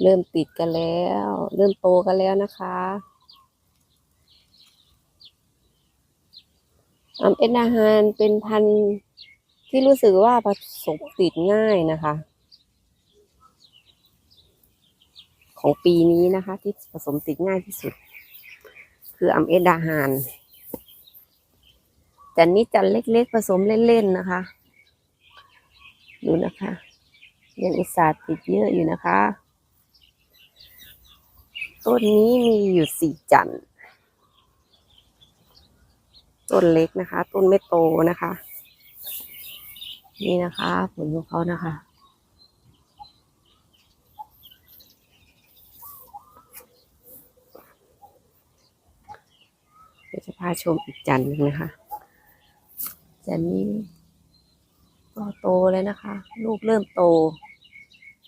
เริ่มติดกันแล้ว เริ่มโตกันแล้วนะคะอัมเอ็นอาหารเป็นพันธุ์ที่รู้สึกว่าผสมติดง่ายนะคะ ของปีนี้นะคะ ที่ผสมติดง่ายที่สุด คืออัมเอ็นอาหารจันนี้จันเล็กๆผสมเล่นๆนะคะ ดูนะคะ ยังอุตส่าห์ติดเยอะอยู่นะคะ ต้นนี้มีอยู่สี่จันทร์ต้นเล็กนะคะ ต้นไม่โตนะคะ นี่นะคะ ผลของเขานะคะ เดี๋ยวจะพาชมอีกจันทร์หนึ่งนะคะ จันทร์นี้ก็โตแล้วนะคะ ลูกเริ่มโต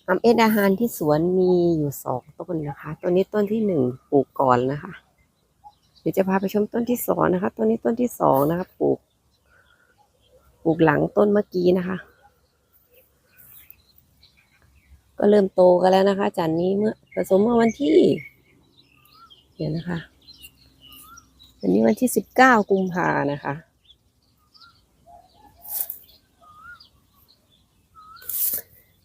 อัมเอ็ดอาหารที่สวนมีอยู่สองต้นนะคะ ต้นนี้ต้นที่หนึ่งปลูกก่อนนะคะ เดี๋ยวจะพาไปชมต้นที่สองนะคะ ต้นนี้ต้นที่สองนะคะ ปลูก ปลูกหลังต้นเมื่อกี้นะคะ ก็เริ่มโตกันแล้วนะคะจันนี้เมื่อผสมเมื่อวันที่เดี๋ยวนะคะวันนี้วันที่สิบเก้ากุมภานะคะ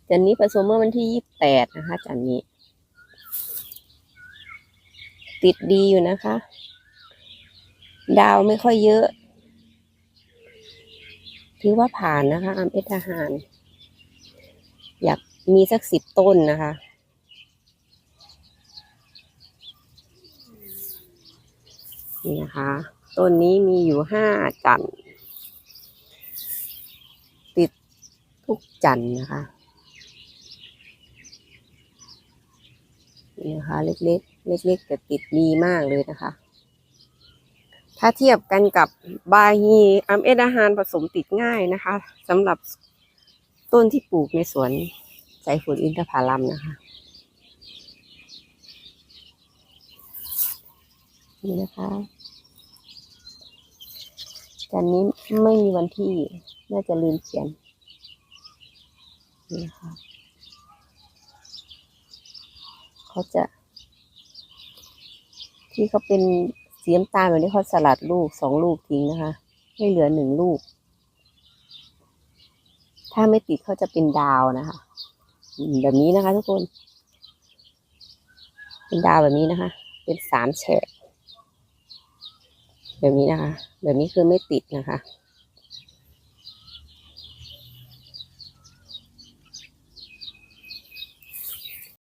จันนี้ผสมเมื่อวันที่ยี่สิบแปดนะคะ จันนี้ ติดดีอยู่นะคะ ดาวไม่ค่อยเยอะ ถือว่าผ่านนะคะอัมเอทหาร อยากมีสักสิบต้นนะคะนี่นะคะต้นนี้มีอยู่ห้าจันติดทุกจันนะคะ นี่นะคะ เล็กๆ เล็กๆ แต่ติดดีมากเลยนะคะ ถ้าเทียบกันกับบาฮีอัมเอดอาหารผสมติดง่ายนะคะสำหรับต้นที่ปลูกในสวนใจฝุ่นอินทผลัมนะคะนี่นะคะจันนี้ไม่มีวันที่ น่าจะลืมเขียนนี่นะคะ เขาจะ ที่เขาเป็นเสีน้ำตาแบบนี้เขาสลัดลูกสองลูกทิ้งนะคะให้เหลือหนึ่งลูก ถ้าไม่ติดเขาจะเป็นดาวนะคะ แบบนี้นะคะ ทุกคน เป็นดาวแบบนี้นะคะ เป็นสามแฉกแบบนี้นะคะ แบบนี้คือไม่ติดนะคะ